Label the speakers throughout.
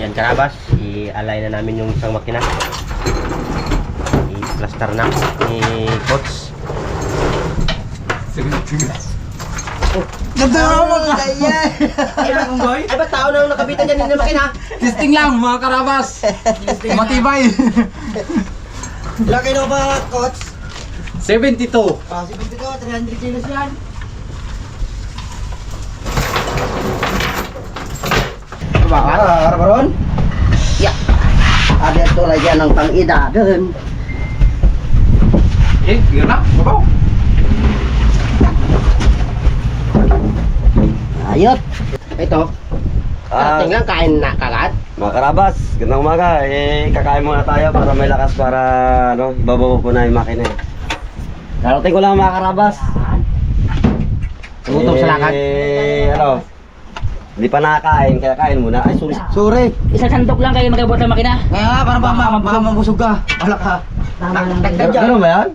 Speaker 1: Yan karabas, i-align na namin yung isang makina. I-plaster na ni coach. Ay, ba tao na nakabitan dyan yung makina?
Speaker 2: Testing lang mga karabas. Matibay.
Speaker 1: Laki na ba, coach?
Speaker 2: 72.
Speaker 1: Ah, si Bito, 300 kilos yan.
Speaker 3: Bakal, karon? Ya. Ada tu lagi yang pang ida dun.
Speaker 2: Eh, na. Babaw.
Speaker 3: Ayot.
Speaker 1: Ito,
Speaker 4: Ah,
Speaker 1: karating lang, kain na kagat.
Speaker 4: mga karabas, gandang umaga. Eh, kakain muna tayo para may lakas para ano, ibabaw ko na yung makina. eh. Darating ko lang mga karabas.
Speaker 1: Tumutok sa lakad.
Speaker 4: Eh, ano, hindi pa nakakain, kaya kain muna. Ay, sorry.
Speaker 3: Sore.
Speaker 5: Isang sandok lang kayo magabot ng makina.
Speaker 3: Kaya nga para ba ma baka mabusog ka. Wala ka.
Speaker 1: Dagdag dyan.
Speaker 4: Ano ba yan?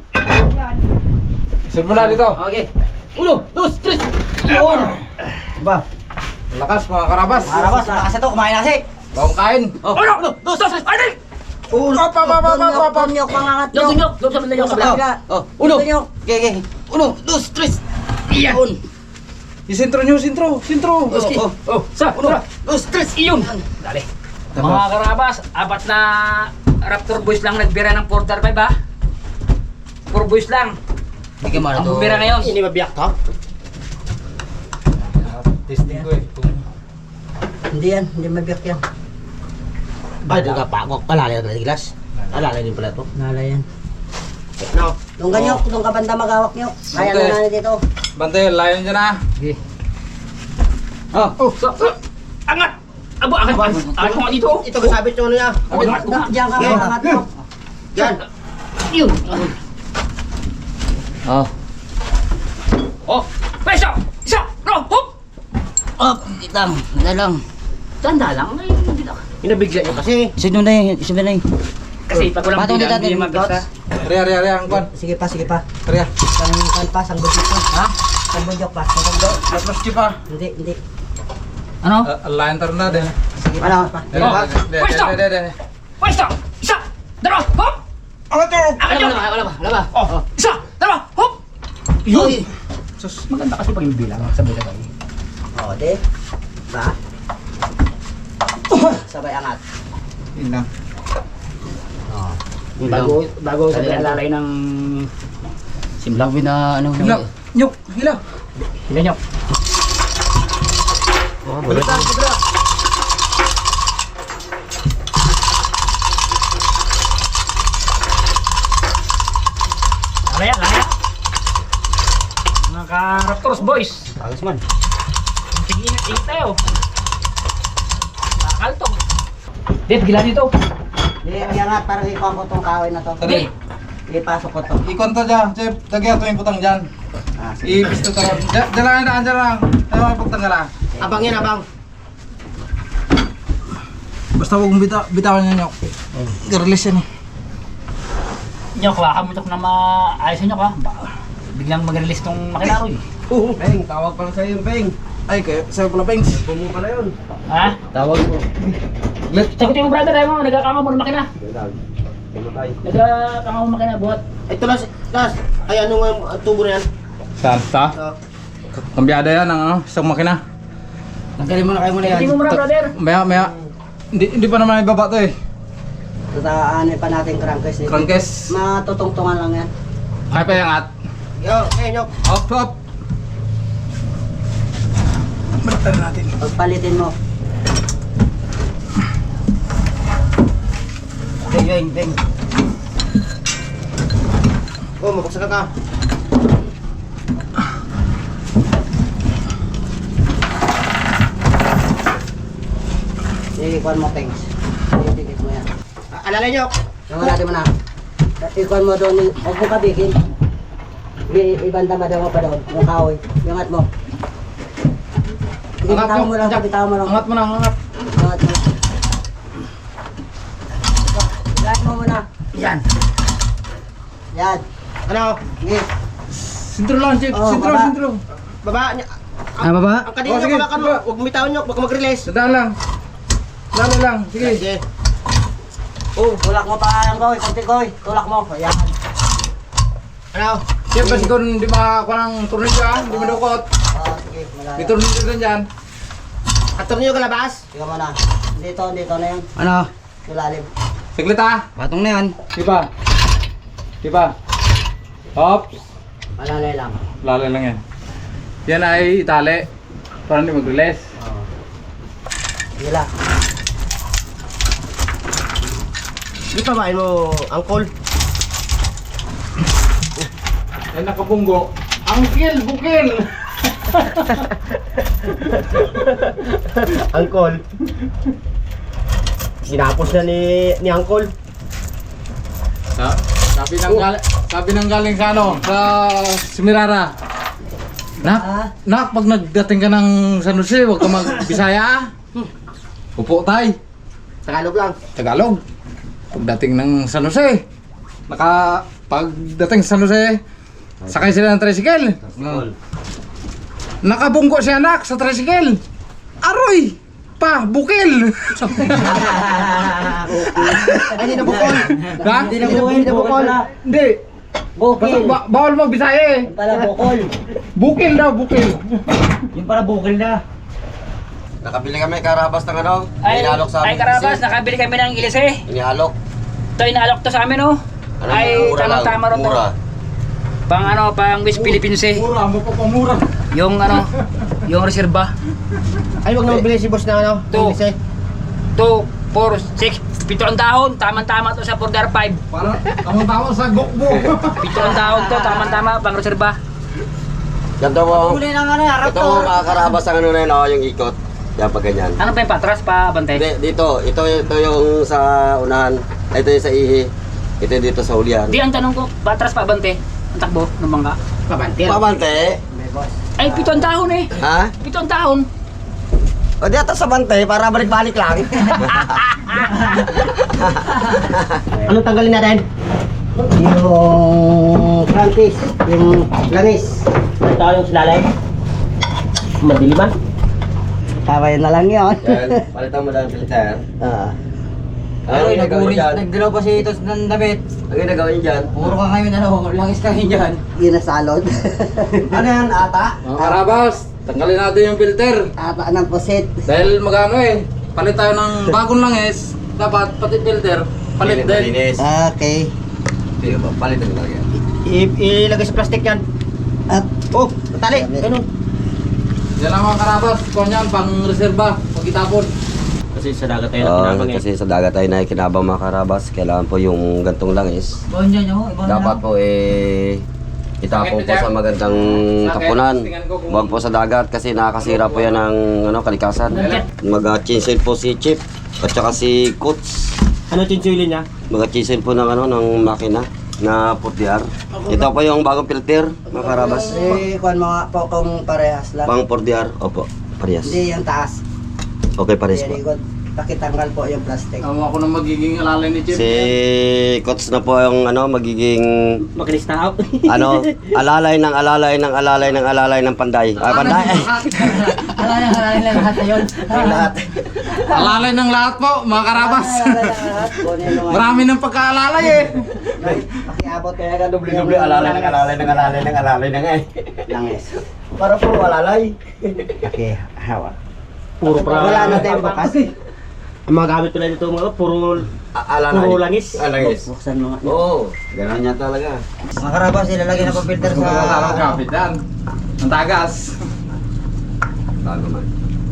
Speaker 2: Simula dito.
Speaker 5: Okay. Uno, dos, tres. Yun.
Speaker 3: Ba.
Speaker 2: Lakas mga karabas.
Speaker 3: Arabas, lakas ito kumain nasi.
Speaker 2: Bawang kain.
Speaker 5: Oh. Uno, dos, tres. Ay,
Speaker 3: Uno.
Speaker 2: Pa, pa, pa, pa, pa, pa, pa.
Speaker 3: Nyok pangangat
Speaker 5: sa banda yung kabila.
Speaker 3: Oh.
Speaker 5: Uno.
Speaker 3: Nyok. Okay, okay.
Speaker 5: Uno, dos, tres. Iyan.
Speaker 2: Isintro nyo, sintro, sintro.
Speaker 5: Okay.
Speaker 3: Oh,
Speaker 5: Oh, sa, uno, dos, tres. Iyon. Dali. Mga karabas, apat na Raptor boys lang nagbira ng 4.5 ha? 4 boys lang.
Speaker 3: Bigyan mo na
Speaker 5: Ang bumira ngayon.
Speaker 1: Ini mabiyak to?
Speaker 2: Testing ko eh.
Speaker 3: Hindi yan, hindi mabiyak yan.
Speaker 1: Ay, ka ako. Alalay na glass. Alalay din pala to.
Speaker 3: Nala yan.
Speaker 1: No.
Speaker 3: Doon ka nyok, doon ka banda magawak nyok. Kaya na na dito.
Speaker 2: Bante, layon dyan ah.
Speaker 5: Oh, oh, so, so, angat. Abo, angat. Angat ko nga dito.
Speaker 1: Ito kasabit yung ano niya.
Speaker 5: Angat ko.
Speaker 3: Diyan ka
Speaker 1: Okay.
Speaker 3: maangat nyok.
Speaker 1: Yan.
Speaker 5: Yun.
Speaker 3: Oh.
Speaker 5: Oh, pwesto! Isa! No! Hop!
Speaker 3: Up, itang, na lang.
Speaker 5: Tanda lang. Ay, hindi na.
Speaker 1: Inabigla niyo kasi.
Speaker 3: Sino na yun? Sino na yun?
Speaker 5: Kasi pag walang
Speaker 3: Patong
Speaker 5: bilang,
Speaker 3: dito,
Speaker 5: hindi
Speaker 3: Dots.
Speaker 5: magkasta.
Speaker 2: Ria, ria, ria, ang kwan.
Speaker 3: Sige pa, sige pa.
Speaker 2: Ria.
Speaker 3: Sang kan pa, sang budyok pa. Ha? Sang budyok pa. Sang budyok.
Speaker 2: Mas mas pa.
Speaker 3: Hindi, hindi.
Speaker 5: Ano?
Speaker 2: Uh, tayo na din.
Speaker 3: Sige pa. Ano? Pa.
Speaker 2: Eh,
Speaker 5: Oh,
Speaker 2: de- de-
Speaker 5: pwesto!
Speaker 2: de- de- de-
Speaker 5: Pwesto! Isa! Dalawa! Hop!
Speaker 2: Angat to!
Speaker 5: Angat yun!
Speaker 3: Wala ba? Wala ba?
Speaker 5: Oh! Isa! Dalawa! Hop!
Speaker 3: Yun.
Speaker 5: Sus, maganda kasi pag yung bilang. Sabi ka tayo.
Speaker 3: Oh, di. Ba? Sabay angat.
Speaker 2: Yun lang.
Speaker 3: Oh.
Speaker 5: Bago, bago sa lalay ng simlang.
Speaker 3: Sabi na ano.
Speaker 2: Hila. Nyok, hila.
Speaker 5: Hila nyo.
Speaker 1: Oh, bulit.
Speaker 5: Laya, laya. Mga ka-Raptors boys.
Speaker 1: Ayos man.
Speaker 5: Tingin, tingin tayo. Kakaltog. Dave, gila dito.
Speaker 3: Di, angat para ikuha ko tong kahoy na to.
Speaker 5: Dave.
Speaker 3: Ipasok ko to.
Speaker 2: Ikon to dyan, Chef. Lagyan to yung putang dyan.
Speaker 3: Ah, sige.
Speaker 2: Ibis to tayo. Dyan dyan lang, dyan dyan lang. Dyan lang putang ka lang.
Speaker 1: Abang yan, abang.
Speaker 2: Basta huwag mong bita bitawan niya nyok. I-release yan eh.
Speaker 5: Nyok, baka mo na maayos nyo ka. Baka Biglang mag-release tong makinaro eh.
Speaker 4: Peng, tawag pala sa'yo yung Peng.
Speaker 2: Ay, kayo, sa'yo pala, Pengs.
Speaker 4: Bumo pala yun.
Speaker 5: Ha?
Speaker 4: Tawag mo.
Speaker 5: Sagutin mo brother, ayaw mo, nagkakama mo ng makina. Nagkakama mo ng makina, buhat.
Speaker 1: Ito las, las. Ay, ano nga yung uh, tubo na yan?
Speaker 2: Saan? Ta?
Speaker 1: Uh,
Speaker 2: Kambyada yan ang ano, isang makina.
Speaker 3: Tanggalin mo na kayo muna yan.
Speaker 5: Sagutin mo muna brother.
Speaker 2: Maya, maya. Hindi, hindi pa naman ibaba to eh.
Speaker 3: Tataan pa natin crankcase nito.
Speaker 2: Crankcase.
Speaker 3: Matutungtungan lang yan.
Speaker 2: Kaya pa yung at.
Speaker 1: yo, eh, nyok.
Speaker 2: Up, up. Baliktad natin.
Speaker 3: Pagpalitin mo. Beng, beng, beng.
Speaker 1: Oh, mabuksan ka.
Speaker 3: Ikuan mo, pengs. Itikit mo yan.
Speaker 1: Ah, Alalay nyok.
Speaker 3: Yung natin mo na. Ikuan mo doon, huwag mo kabigin. I- ibanda mo mo pa doon, yung kahoy. Yung angat mo.
Speaker 2: Angat mo,
Speaker 3: mo lang,
Speaker 2: Jack.
Speaker 3: bitawan mo lang.
Speaker 2: Angat mo na, angat.
Speaker 3: Angat mo. Angat mo muna.
Speaker 5: Yan.
Speaker 3: Yan.
Speaker 1: Ano?
Speaker 3: Sige.
Speaker 2: Sintro lang, Chef.
Speaker 3: Oh,
Speaker 2: Sintro,
Speaker 3: baba.
Speaker 2: sintro.
Speaker 1: Baba.
Speaker 3: Ah, baba?
Speaker 1: Ang kanina
Speaker 2: Oh, sige,
Speaker 1: baka
Speaker 2: baba.
Speaker 1: huwag bumitaw nyok, baka mag-release.
Speaker 2: Sadaan lang. Lalo lang. Sige.
Speaker 1: Sige.
Speaker 3: Oh, tulak mo pa yan, Koy. Konti, Koy. Tulak mo. Ayan.
Speaker 1: Ano?
Speaker 2: Siyempre siguro hindi makakuha ng tornilyo ah. Hindi madukot.
Speaker 3: Ah, sige. Malayo.
Speaker 2: May tornilyo din dyan.
Speaker 1: Ator niyo kalabas?
Speaker 3: Sige mo na. Dito, dito na yun.
Speaker 1: Ano?
Speaker 3: Ilalim.
Speaker 2: Saglit ah.
Speaker 1: Patong na yan.
Speaker 2: Diba? Diba? Hops.
Speaker 3: Malalay lang.
Speaker 2: Lalo lang yan. Yan ay itali. Para hindi mag-release.
Speaker 3: Sige lang.
Speaker 1: Di pa ba mo angkol?
Speaker 2: Yan nakabunggo. Angkil! Bukil!
Speaker 1: Angkol. Sinapos na ni ni Angkol.
Speaker 2: Sa, sabi ng galing, sabi ng galing sa ano, sa Simirara. Nak,
Speaker 3: Ah.
Speaker 2: nak, pag nagdating ka ng San Jose, huwag ka mag-Bisaya ah. Upo tay,
Speaker 1: Tagalog lang.
Speaker 2: Tagalog. Pagdating ng San Jose, naka, pagdating sa San Jose, sakay sila ng tricycle. Nakabunggo si anak sa tricycle. Aroy! Pa, bukil!
Speaker 1: Hindi na bukol.
Speaker 2: ha?
Speaker 3: Hindi na bukol. Hindi na bukol.
Speaker 2: Hindi.
Speaker 3: Bukil.
Speaker 2: ba- bawal mag-Bisaya eh.
Speaker 3: Yung pala bukol.
Speaker 2: Bukil daw, bukil.
Speaker 3: Yung pala bukil na.
Speaker 4: Nakabili kami karabas ng ano,
Speaker 5: Ay,
Speaker 4: inihalok sa
Speaker 5: ay
Speaker 4: amin.
Speaker 5: karabas,
Speaker 4: kasi.
Speaker 5: nakabili kami ng ilise.
Speaker 4: Inihalok.
Speaker 5: Ito, inaalok to sa amin, oh.
Speaker 4: Ano,
Speaker 5: ay, tamang-tama rin to.
Speaker 4: Mura.
Speaker 5: Pang ano, pang West Philippines eh.
Speaker 2: Mura, mapapamura.
Speaker 5: Yung ano, yung reserba.
Speaker 1: Ay, wag na magbili si boss na ano.
Speaker 5: To.
Speaker 1: Ingles eh.
Speaker 5: 2, 4, 6, pito ang dahon. Tamang-tama to sa Border 5.
Speaker 2: Para tamang tao sa gokbo.
Speaker 5: Pito ang dahon to, tamang-tama, pang reserba.
Speaker 4: Ganito mo,
Speaker 3: Huli ng ano, harap
Speaker 4: ito
Speaker 3: to.
Speaker 4: mo mga karabas ang ano na yun, oh, yung ikot. Yan pa ganyan.
Speaker 5: Ano pa yung patras pa, bante?
Speaker 4: Hindi, dito, ito, ito yung sa unahan, ito yung sa ihi, ito yung dito sa ulian.
Speaker 5: Di, ang tanong ko, patras pa, bante? Ang takbo ng bangka.
Speaker 1: Pabantir.
Speaker 4: Pabante,
Speaker 3: May boss.
Speaker 5: Ay, pito ang dahon eh.
Speaker 4: ha?
Speaker 5: Pito ang dahon.
Speaker 4: O di ata sa bante, para balik-balik lang.
Speaker 1: Anong tanggalin natin?
Speaker 3: Yung Francis. Yung langis.
Speaker 1: Ito yung silalay. Madilim man.
Speaker 3: Kaway na lang yun.
Speaker 4: Yan, palitan mo lang ang filter.
Speaker 3: Ah.
Speaker 4: Ano yung nagawin dyan?
Speaker 3: nagdilaw pa si Itos ng damit.
Speaker 4: Ano yung nagawin dyan?
Speaker 3: Puro ka ngayon, ano, langis ka ngayon dyan. Yun na salod.
Speaker 4: Ano yan, ata?
Speaker 2: Mga karabas, tanggalin natin yung filter.
Speaker 3: Ata ng pusit.
Speaker 2: Dahil magano eh, palit tayo ng bagong langis. Dapat pati filter, palit din.
Speaker 4: Malinis.
Speaker 3: Okay.
Speaker 4: Sige ba, palitan mo lang yan.
Speaker 1: I- ilagay sa plastic yan.
Speaker 3: At,
Speaker 1: Oh, tali. Ganun.
Speaker 2: Yan lang mga karabas, kung yan, pang reserba, pag itapon.
Speaker 1: Kasi sa dagat tayo na
Speaker 4: Oo,
Speaker 1: kinabang eh.
Speaker 4: kasi sa dagat tayo na kinabang mga karabas, kailangan po yung gantong langis.
Speaker 3: Ibon dyan yung, ibon
Speaker 4: Dapat po eh itapon po sa magandang tapunan. Huwag po sa dagat kasi nakakasira po yan ng ano, kalikasan. Mag-chinsil po si Chip at saka si Kutz.
Speaker 1: Ano chinchulin niya?
Speaker 4: Mag-chinsil po ng ano ng makina na putdiar. Ito po yung bagong filter, mga karabas.
Speaker 3: Eh, kuhan mga po kung parehas lang.
Speaker 4: Pang putdiar. Opo, parehas.
Speaker 3: Hindi yung taas.
Speaker 4: Okay, parehas po.
Speaker 3: Very good. Pakitanggal po yung plastic.
Speaker 2: Tama ako ng magiging alalay ni Chip.
Speaker 4: Si Kutz na po yung ano, magiging
Speaker 1: Makinis na out.
Speaker 4: ano, alalay ng alalay ng alalay ng alalay ng panday. Ah, panday.
Speaker 3: Alala na, alala na lahat na yun.
Speaker 4: Lahat.
Speaker 2: alalay ng lahat po, mga karabas.
Speaker 3: Na.
Speaker 2: Marami ng pagkaalalay eh.
Speaker 3: Pakiabot.
Speaker 4: Kaya ka doble-doble alalay ng alalay ng alalay ng alalay ng eh.
Speaker 3: Langis.
Speaker 4: Para puro alalay.
Speaker 3: Okay, hawa.
Speaker 1: Puro pra.
Speaker 3: Wala na tayong bukas.
Speaker 1: Ang mga gamit pala dito mga puro
Speaker 4: A- alalay.
Speaker 1: Puro langis.
Speaker 4: Ah, langis.
Speaker 3: Buksan mo nga.
Speaker 4: Oo, ganun yan talaga.
Speaker 3: Mga karabas, ilalagay na po filter
Speaker 2: Sa
Speaker 3: sa...
Speaker 2: kapit yan. Ang tagas.
Speaker 4: Bago man.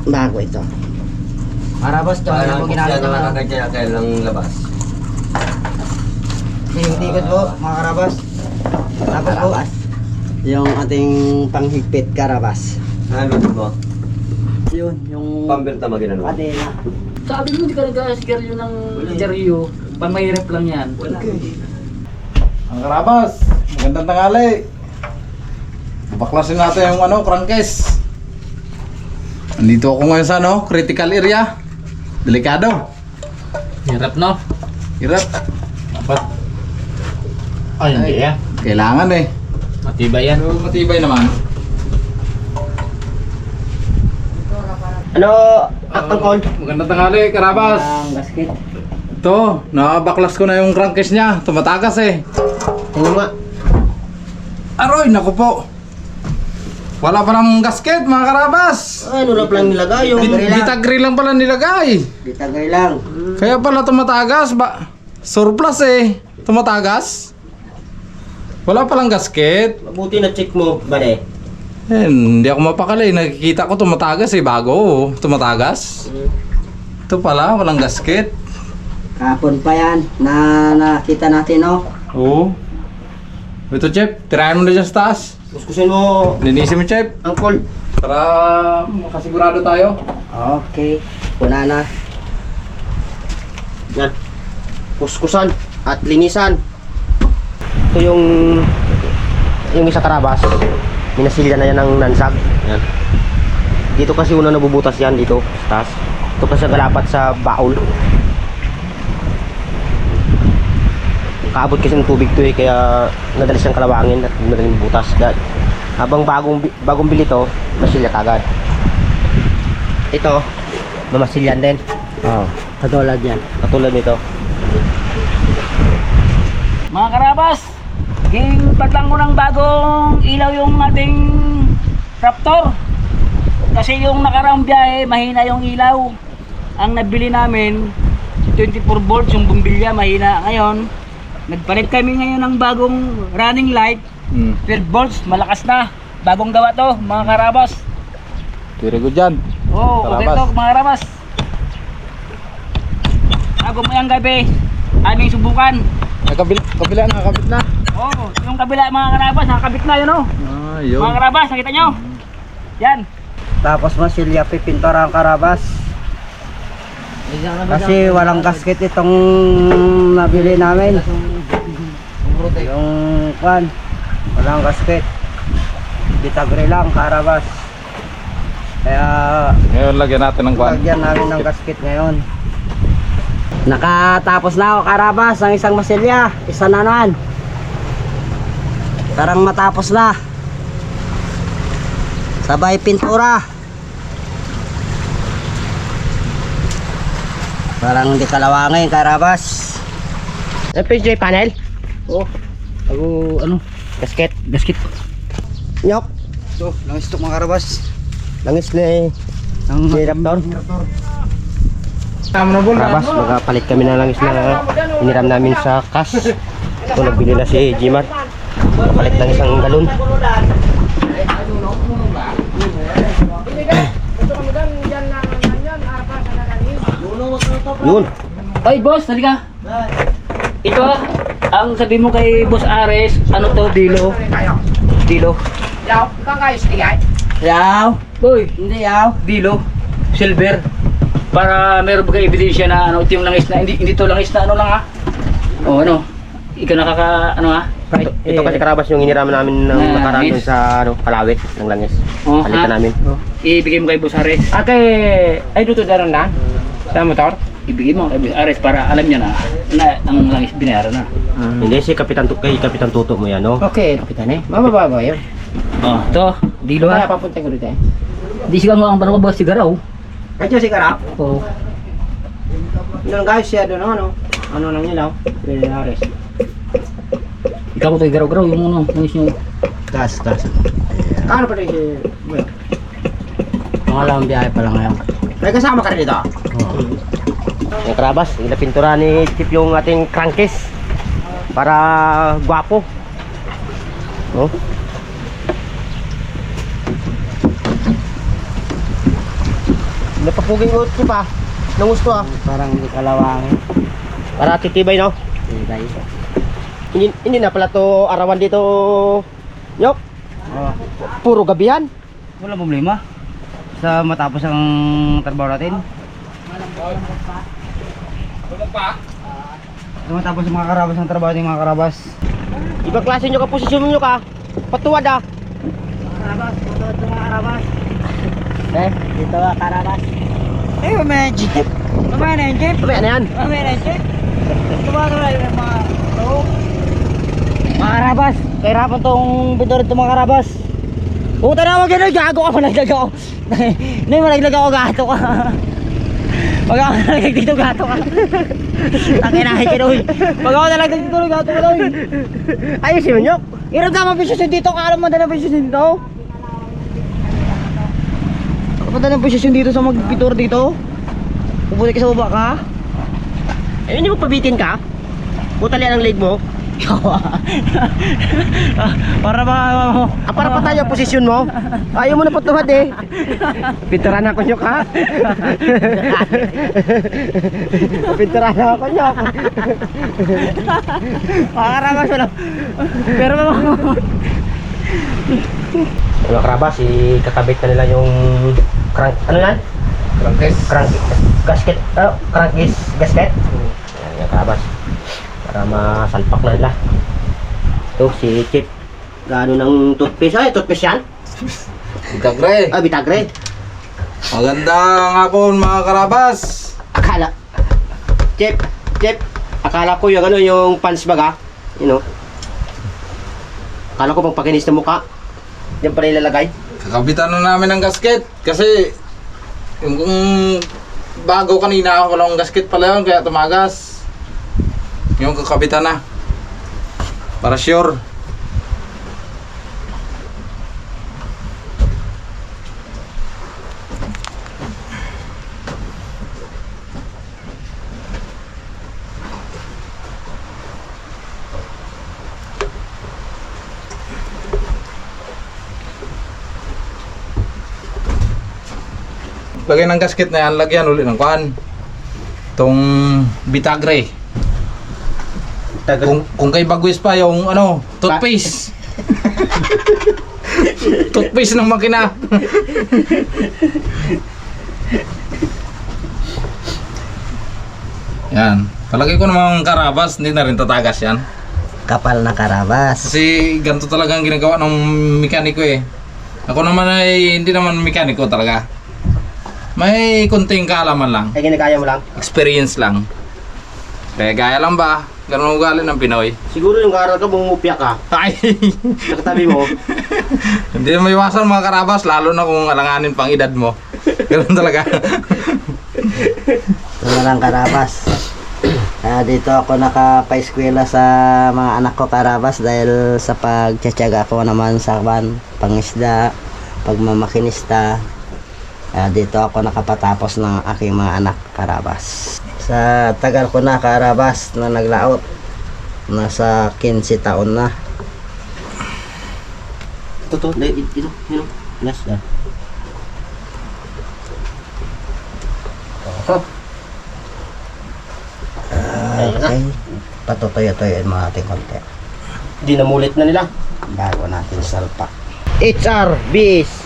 Speaker 3: Bago ito. Karabas to, ano po ginamit
Speaker 4: na kaya kaya lang labas.
Speaker 3: Tikot po, mga karabas. Tapos po, yung ating panghigpit karabas.
Speaker 4: Ano dito?
Speaker 3: Yun, yung...
Speaker 4: Pambirta maginano.
Speaker 3: Adena.
Speaker 5: Sabi mo, hindi ka nag-sigaryo ng sigaryo. Pamahirap lang yan.
Speaker 2: Ang karabas, magandang tangali. Baklasin natin yung ano, crankcase. Andito ako ngayon sa ano, critical area. Delikado.
Speaker 5: Hirap, no?
Speaker 2: Hirap. Dapat
Speaker 1: Ay, hindi eh.
Speaker 2: kailangan eh.
Speaker 5: Matibay yan.
Speaker 2: Pero matibay naman.
Speaker 1: Ano, uh, Angkol?
Speaker 2: Magandang tanghali, Karabas.
Speaker 3: Ang gasket.
Speaker 2: Ito, nakabaklas ko na yung crankcase niya. Tumatagas eh.
Speaker 1: Tingnan nga.
Speaker 2: Aroy, naku po. Wala pa namang gasket, mga Karabas.
Speaker 1: Ay, ano na pala nilagay yung...
Speaker 2: Di- Ditagri lang pala nilagay.
Speaker 3: Di tagay lang.
Speaker 2: Kaya pala tumatagas ba? Surplus eh. Tumatagas. Wala palang gasket.
Speaker 1: Mabuti na check mo, bale.
Speaker 2: Eh, hindi ako mapakali. Nakikita ko tumatagas eh. Bago oh. tumatagas. Ito pala, walang gasket.
Speaker 3: Kapon pa yan na nakita natin, no?
Speaker 2: Oo. Ito, Chef. Tirahan mo na dyan sa taas.
Speaker 1: Kuskusin mo,
Speaker 2: Linisin mo, Chef.
Speaker 1: Angkol.
Speaker 2: Para makasigurado tayo.
Speaker 3: Okay. Kuna na.
Speaker 1: Yan. Kuskusan at linisan. Ito yung yung isa karabas. Minasilya na yan ng nansag. Yan. Dito kasi una nabubutas yan dito sa taas. Ito kasi galapat sa baul. Kaabot kasi ng tubig to eh kaya nadalas siyang kalawangin at madaling butas. Dahil habang bagong bagong bili to, masilya kagad. Ito, mamasilyan din.
Speaker 3: Oh. Katulad yan.
Speaker 1: Katulad nito.
Speaker 5: Mga karabas, patlang ko ng bagong ilaw yung ating Raptor. Kasi yung nakaraang biyahe, mahina yung ilaw. Ang nabili namin, 24 volts yung bumbilya, mahina. Ngayon, nagpalit kami ngayon ng bagong running light,
Speaker 2: Hmm.
Speaker 5: 12 volts, malakas na. Bagong gawa to, mga karabas.
Speaker 2: Very good dyan.
Speaker 5: Oo, oh, okay to, mga karabas. Bago mo yung gabi, aming subukan.
Speaker 2: Nakabila, kabila, nakakabit na.
Speaker 5: Oh, yung kabila mga karabas, nakakabit na yun oh.
Speaker 2: Ah, yun.
Speaker 5: Mga karabas, nakita nyo? Yan.
Speaker 3: Tapos masilya pipintura ang karabas. Kasi walang gasket itong nabili namin. Yung kwan, walang gasket. Bitagre lang karabas. Kaya
Speaker 2: Ngayon, lagyan natin ng kwan.
Speaker 3: lagyan namin ng gasket ngayon. Nakatapos na ako karabas ang isang masilya. Isa na naman. Tarang matapos na. Sabay pintura. Parang hindi kalawangin karabas.
Speaker 1: FPJ panel.
Speaker 3: Oh, ako ano?
Speaker 1: Gasket. Gasket. Nyok.
Speaker 3: So, langis ito mga karabas.
Speaker 1: Langis na eh.
Speaker 3: Ang
Speaker 2: na bol.
Speaker 1: Karabas, nakapalit kami ng langis na hiniram namin sa kas. Ito, nagbili na si Gmar. Nakapalit ng isang galon. Yun.
Speaker 5: Oy, boss, halika. Ito, ang sabi mo kay Boss Ares, ano to, Dilo? Dilo.
Speaker 3: Yaw.
Speaker 5: Boy,
Speaker 3: Hindi yaw.
Speaker 5: Dilo. Silver. Para meron ba kayo ebidensya na ano, ito yung langis na, hindi, hindi to langis na ano lang ha? O ano, ikaw nakaka, ano ha?
Speaker 1: Ito, ito kasi karabas yung hiniram namin ng
Speaker 5: Na
Speaker 1: nakaraan dun sa ano, kalawit ng langis.
Speaker 5: Oh,
Speaker 1: Palitan
Speaker 5: ha?
Speaker 1: namin.
Speaker 5: Ibigay mo kay Boss Ares.
Speaker 6: Ate, ay dito daron na? Sa motor?
Speaker 5: Ibigay mo kay Boss Ares para alam niya na, na ang langis binayaran na.
Speaker 1: Hindi si Kapitan Tu- kay Kapitan Tuto mo yan, no?
Speaker 6: Okay, kapitan eh. Mababa ba yun?
Speaker 5: Oh, to, Dilo
Speaker 6: Wala
Speaker 5: ha?
Speaker 6: papunta ko dito eh.
Speaker 5: Di siya mo ang parang boss sigaraw.
Speaker 3: Kaya si karap.
Speaker 5: Oo.
Speaker 3: Yun guys, siya doon ano. Ano nang ilaw? Pinares.
Speaker 5: Ikaw ko to igaraw-garaw yung ano, langis niyo.
Speaker 3: Gas, gas.
Speaker 6: Kano pa rin si...
Speaker 3: Mga lang biyahe pa lang ngayon. May kasama ka rin dito?
Speaker 1: Yung karabas, inapintura ni Chip yung ating crankcase. Para gwapo. Oh. Napapuging mo Chip ah. Nang gusto ah.
Speaker 3: Parang hindi kalawangin.
Speaker 1: Para titibay no.
Speaker 3: Hindi.
Speaker 1: Hindi, hindi na pala to arawan dito. Yok.
Speaker 3: Oh,
Speaker 1: Puro gabihan.
Speaker 3: wala problema. Sa matapos ang trabaho natin. Sa matapos ang mga karabas ang trabaho natin mga karabas.
Speaker 1: Ibang klase nyo ka posisyon nyo ka. Patuwad ah.
Speaker 3: Karabas, matulad sa mga karabas. Eh, dito ka karabas. Eh, mamaya yung jeep. Mamaya na yung jeep.
Speaker 1: Mamaya na yan.
Speaker 3: Mamaya na yung jeep. Tumatuloy yung mga. Mga karabas, kahirapan tong pinturin itong mga karabas. Puta na mo gano'n, gago ka, malaglag ako. Nay, malaglag ako, gato ka. Pag ako nalaglag dito, gato ka. Takinahin ka doon. Pag ako nalaglag dito, gato ka doon.
Speaker 1: Ayos yun, Nyok.
Speaker 3: Irap naman posisyon dito, kaalam mo na posisyon dito. Kapag na posisyon dito sa magpitur dito. Pupunta ka sa baba ka.
Speaker 1: Eh, hindi mo pabitin ka? Butalian ang leg mo.
Speaker 3: Para ba...
Speaker 1: Ah, para patay ang posisyon mo. Ayaw mo na patuhad eh. Pintaran ako Nyok ha. Pintaran ako Nyok.
Speaker 3: Para ba siya Pero ba...
Speaker 1: Ano karabas, si kakabit na nila yung crank, ano yan?
Speaker 2: Crankcase.
Speaker 1: Crank, gasket, oh, crank is gasket. Yan yung karabas. Para masalpak na nila. Ito, si Chip. Gaano ng toothpaste? Ay, toothpaste yan?
Speaker 2: Gagre.
Speaker 1: Ah, bitagre.
Speaker 2: Magandang hapon mga karabas.
Speaker 1: Akala. Chip, Chip. Akala ko yung ano, yung pants bag ah. You know. Akala ko pang pakinis ng mukha. Yan pala ilalagay.
Speaker 2: Kakabitan na namin ng gasket kasi yung kung bago kanina ako lang gasket pala yun kaya tumagas. Yung kakabitan na. Para sure. Lagay ng gasket na yan, lagyan ulit ng kwan. Itong bitagre.
Speaker 1: Tagal.
Speaker 2: Kung, kung kay Bagwis pa yung ano, toothpaste. toothpaste ng makina. yan. Palagay ko namang karabas, hindi na rin tatagas yan.
Speaker 3: Kapal na karabas.
Speaker 2: Kasi ganito talaga ang ginagawa ng mekaniko eh. Ako naman ay hindi naman mekaniko talaga. May kunting kaalaman lang.
Speaker 1: Ay, ginagaya mo lang.
Speaker 2: Experience lang. Kaya gaya lang ba? Ganun ang ugali ng Pinoy.
Speaker 1: Siguro yung karal ka, bumupya ka.
Speaker 2: Ay!
Speaker 1: Sa katabi mo.
Speaker 2: Hindi na maiwasan mga karabas, lalo na kung alanganin pang edad mo. Ganun talaga.
Speaker 3: Ito na lang karabas. Kaya dito ako nakapaeskwela sa mga anak ko karabas dahil sa pagtsatsaga ko naman sa ban, pangisda, pagmamakinista. Kaya dito ako nakapatapos ng aking mga anak karabas. Sa tagal ko na karabas na naglaot, nasa 15 taon na.
Speaker 1: Ito, to. Ito, ito. Ito. Yes, yan. Oh.
Speaker 3: Okay. Patutoy-toyin mo natin konti
Speaker 1: Di namulit na nila.
Speaker 3: bago natin salpak.
Speaker 1: HR, BS.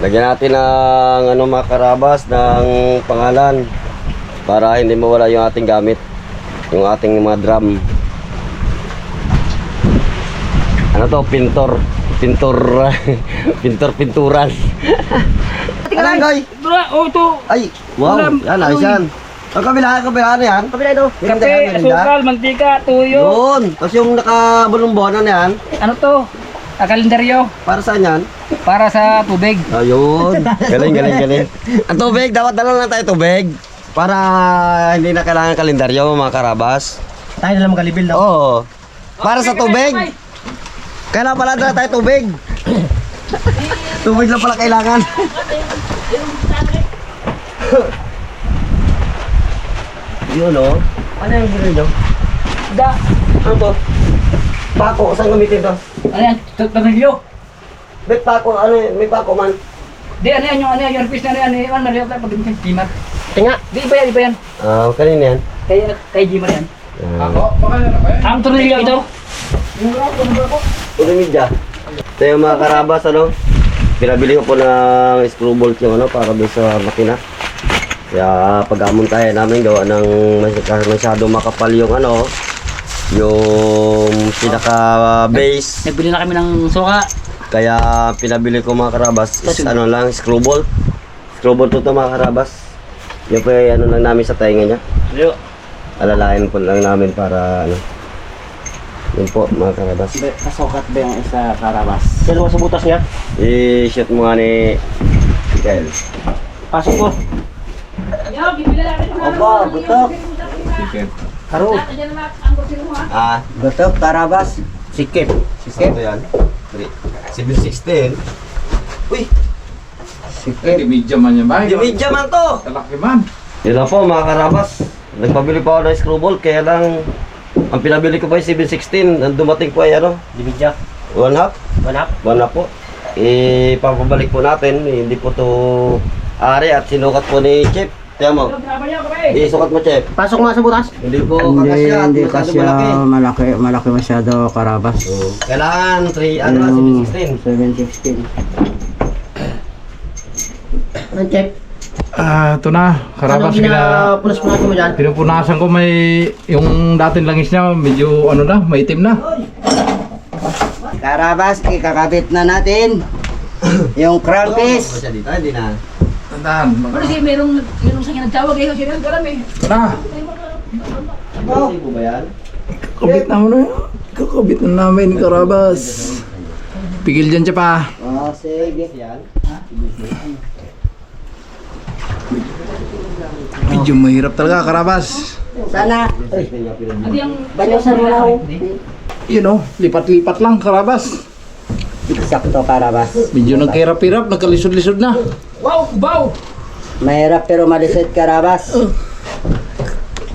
Speaker 4: Lagyan natin ng ano mga karabas ng pangalan para hindi mawala yung ating gamit. Yung ating mga drum. Ano to? Pintor. Pintor. pintor pinturan.
Speaker 1: Tingnan, Goy.
Speaker 5: Bro, oh ito.
Speaker 1: Ay, wow.
Speaker 5: Ulam.
Speaker 1: Yan, ayos yan. Ang kabila, ang kabila na yan. Kabila ito.
Speaker 5: Kape, asukal, mantika, tuyo.
Speaker 1: Yun. Tapos yung nakabulong-bonan na yan,
Speaker 5: Ano to? Ah, kalendaryo
Speaker 1: para saan yan?
Speaker 5: para sa tubig.
Speaker 4: Ayun. Galing, galing, galing. Ang tubig, dapat dala lang tayo tubig. Para hindi na kailangan kalendaryo mga karabas.
Speaker 1: Tayo na lang magalibil daw.
Speaker 4: Oo. Para sa tubig. Kailangan pala dala tayo tubig. tubig lang pala kailangan.
Speaker 1: Yun, oh. Ano yung gano'n nyo?
Speaker 5: Da,
Speaker 1: Ano to? Pako, saan gamitin to?
Speaker 5: Ano yan? Tornilyo.
Speaker 1: May pako, ano, may pako man.
Speaker 5: Di, ano yan yung ano yan, yung piece na yan, ano yan, ano yan, pag dumitin, Jimar.
Speaker 1: Tinga.
Speaker 5: Di, iba yan, iba yan.
Speaker 4: Ah, kanina yan.
Speaker 5: Kay, kay Jimar yan.
Speaker 4: Ah,
Speaker 2: Ako, baka yan ba yan?
Speaker 5: Ang tornilyo ito.
Speaker 4: Ulo media. Ito yung mga karabas, ano? Pinabili ko po ng screw bolt yung ano, para doon sa makina. Kaya pag-amon tayo namin gawa ng mas- masyado makapal yung ano, yung pinaka base.
Speaker 5: Nagbili na kami ng suka.
Speaker 4: Kaya pinabili ko mga karabas is ano lang, screw bolt. Screw bolt to, to mga karabas. Yung po yung ano lang namin sa tainga niya.
Speaker 5: Yo.
Speaker 4: Alalayan po lang namin para ano. Yun po, mga karabas.
Speaker 3: Kasukat ba yung isa karabas?
Speaker 1: Yan naman sa butas niya.
Speaker 4: I-shoot mo nga ni Mikael.
Speaker 1: Pasok po.
Speaker 3: Opo, butok.
Speaker 1: Haro.
Speaker 4: Ah,
Speaker 3: Butok, karabas.
Speaker 1: Sikip.
Speaker 4: Sikip. Ito yan. 716. Uy,
Speaker 3: Sikip.
Speaker 2: Hindi medyo man yan ba?
Speaker 4: di medya man to.
Speaker 2: Kalaki man.
Speaker 4: Yun lang po mga karabas. Nagpabili pa ako ng screwball kaya lang ang pinabili ko pa ay 716. Ang dumating po ay ano,
Speaker 1: Dimidya.
Speaker 4: one half.
Speaker 1: Manap.
Speaker 4: One half po. Ipapabalik po natin. Hindi po to ari at sinukat po ni Chip. Tiyan mo. Isukat mo Chip.
Speaker 1: Pasok mga sa butas.
Speaker 4: Hindi po
Speaker 3: Hindi,
Speaker 4: kakasya at
Speaker 3: hindi
Speaker 4: masyado
Speaker 3: kasi
Speaker 4: malaki.
Speaker 3: malaki, malaki masyado karabas.
Speaker 4: Oh, Kailangan 3, ano
Speaker 3: Yung
Speaker 4: 716.
Speaker 3: 716.
Speaker 1: Anong check?
Speaker 2: Ah, ito na. Karabas,
Speaker 1: Anong
Speaker 2: gina...
Speaker 1: pinapunas-punas mo dyan?
Speaker 2: Pinupunasan ko may... Yung dating langis niya, medyo ano na, maitim na.
Speaker 3: Karabas, ikakabit na natin. yung crankcase.
Speaker 4: Siya dito, hindi na.
Speaker 2: Tandaan.
Speaker 5: Pero si merong, merong sa nagtawag eh, kasi nang garam eh.
Speaker 2: Na.
Speaker 4: Ano ba yan?
Speaker 2: Kakabit na mo na. Kakabit na namin, Karabas. Pigil dyan siya pa.
Speaker 3: Oh, sige.
Speaker 2: Medyo mahirap talaga, Karabas.
Speaker 3: Sana,
Speaker 5: ang
Speaker 3: banyosan mo lang.
Speaker 2: You know, lipat-lipat lang, Karabas.
Speaker 3: Sakto karabas.
Speaker 2: Medyo nagkahirap-hirap, nagkalisod-lisod na.
Speaker 5: Wow, kubaw!
Speaker 3: Mahirap pero malisit karabas.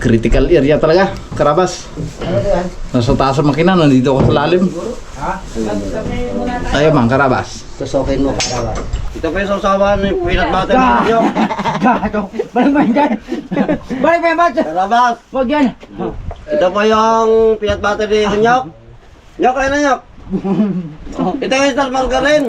Speaker 2: Critical area talaga, Karabas. Nasa taas ang makina, nandito ako sa lalim. Tayo man, Karabas.
Speaker 3: Tusukin mo karabas.
Speaker 4: Ito po yung sausawan ng peanut butter ninyo.
Speaker 5: Balik mo yan dyan! Balik mo yan, Bats!
Speaker 4: Karabas!
Speaker 5: Huwag yan!
Speaker 4: Ito po yung peanut butter ni Nyok. Nyok, ayun na Nyok. Ito yung start margarine.